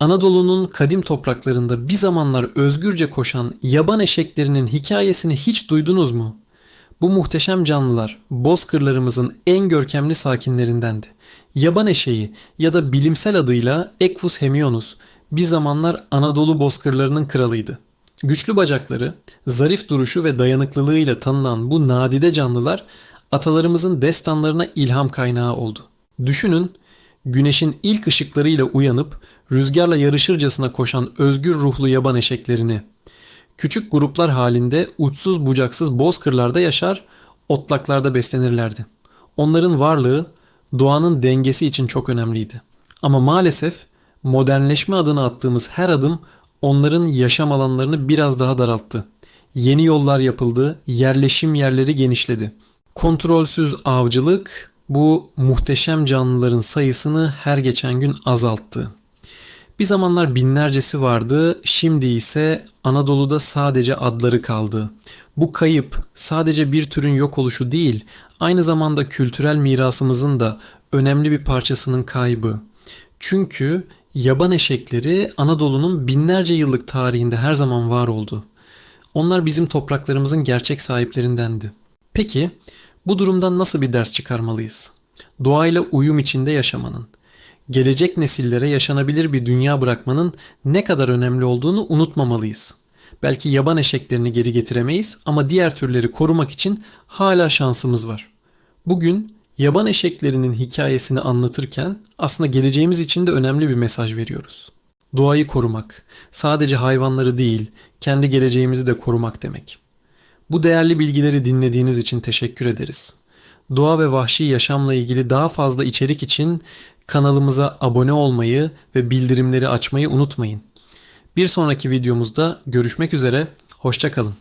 Anadolu'nun kadim topraklarında bir zamanlar özgürce koşan yaban eşeklerinin hikayesini hiç duydunuz mu? Bu muhteşem canlılar bozkırlarımızın en görkemli sakinlerindendi. Yaban eşeği ya da bilimsel adıyla Equus hemionus bir zamanlar Anadolu bozkırlarının kralıydı. Güçlü bacakları, zarif duruşu ve dayanıklılığıyla tanınan bu nadide canlılar atalarımızın destanlarına ilham kaynağı oldu. Düşünün, güneşin ilk ışıklarıyla uyanıp rüzgarla yarışırcasına koşan özgür ruhlu yaban eşeklerini. Küçük gruplar halinde uçsuz bucaksız bozkırlarda yaşar, otlaklarda beslenirlerdi. Onların varlığı doğanın dengesi için çok önemliydi. Ama maalesef modernleşme adına attığımız her adım onların yaşam alanlarını biraz daha daralttı. Yeni yollar yapıldı, yerleşim yerleri genişledi. Kontrolsüz avcılık bu muhteşem canlıların sayısını her geçen gün azalttı. Bir zamanlar binlercesi vardı, şimdi ise Anadolu'da sadece adları kaldı. Bu kayıp sadece bir türün yok oluşu değil, aynı zamanda kültürel mirasımızın da önemli bir parçasının kaybı. Çünkü yaban eşekleri Anadolu'nun binlerce yıllık tarihinde her zaman var oldu. Onlar bizim topraklarımızın gerçek sahiplerindendi. Peki bu durumdan nasıl bir ders çıkarmalıyız? Doğayla uyum içinde yaşamanın, gelecek nesillere yaşanabilir bir dünya bırakmanın ne kadar önemli olduğunu unutmamalıyız. Belki yaban eşeklerini geri getiremeyiz ama diğer türleri korumak için hala şansımız var. Bugün yaban eşeklerinin hikayesini anlatırken aslında geleceğimiz için de önemli bir mesaj veriyoruz. Doğayı korumak, sadece hayvanları değil, kendi geleceğimizi de korumak demek. Bu değerli bilgileri dinlediğiniz için teşekkür ederiz. Doğa ve vahşi yaşamla ilgili daha fazla içerik için kanalımıza abone olmayı ve bildirimleri açmayı unutmayın. Bir sonraki videomuzda görüşmek üzere, hoşçakalın.